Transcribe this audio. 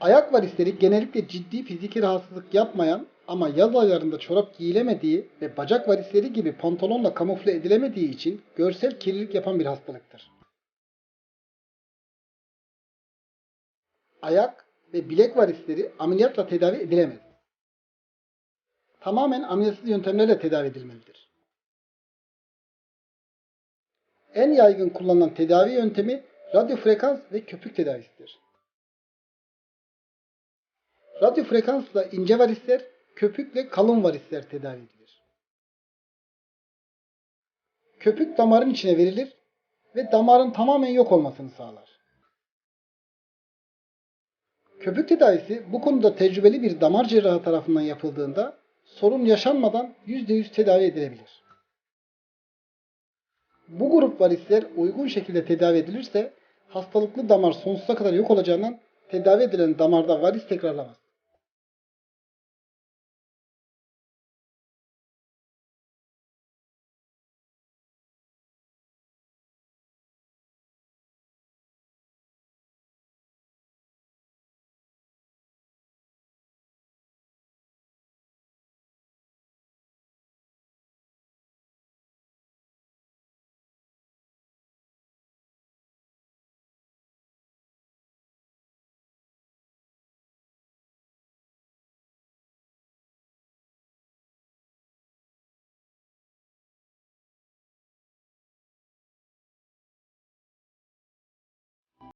Ayak varisleri genellikle ciddi fiziki rahatsızlık yapmayan ama yaz aylarında çorap giyilemediği ve bacak varisleri gibi pantolonla kamufle edilemediği için görsel kirlilik yapan bir hastalıktır. Ayak ve bilek varisleri ameliyatla tedavi edilemez. Tamamen ameliyatsız yöntemlerle tedavi edilmelidir. En yaygın kullanılan tedavi yöntemi radyo frekans ve köpük tedavisidir. Radyo frekansla ince varisler, köpükle kalın varisler tedavi edilir. Köpük damarın içine verilir ve damarın tamamen yok olmasını sağlar. Köpük tedavisi bu konuda tecrübeli bir damar cerrahı tarafından yapıldığında sorun yaşanmadan %100 tedavi edilebilir. Bu grup varisler uygun şekilde tedavi edilirse hastalıklı damar sonsuza kadar yok olacağından tedavi edilen damarda varis tekrarlamaz.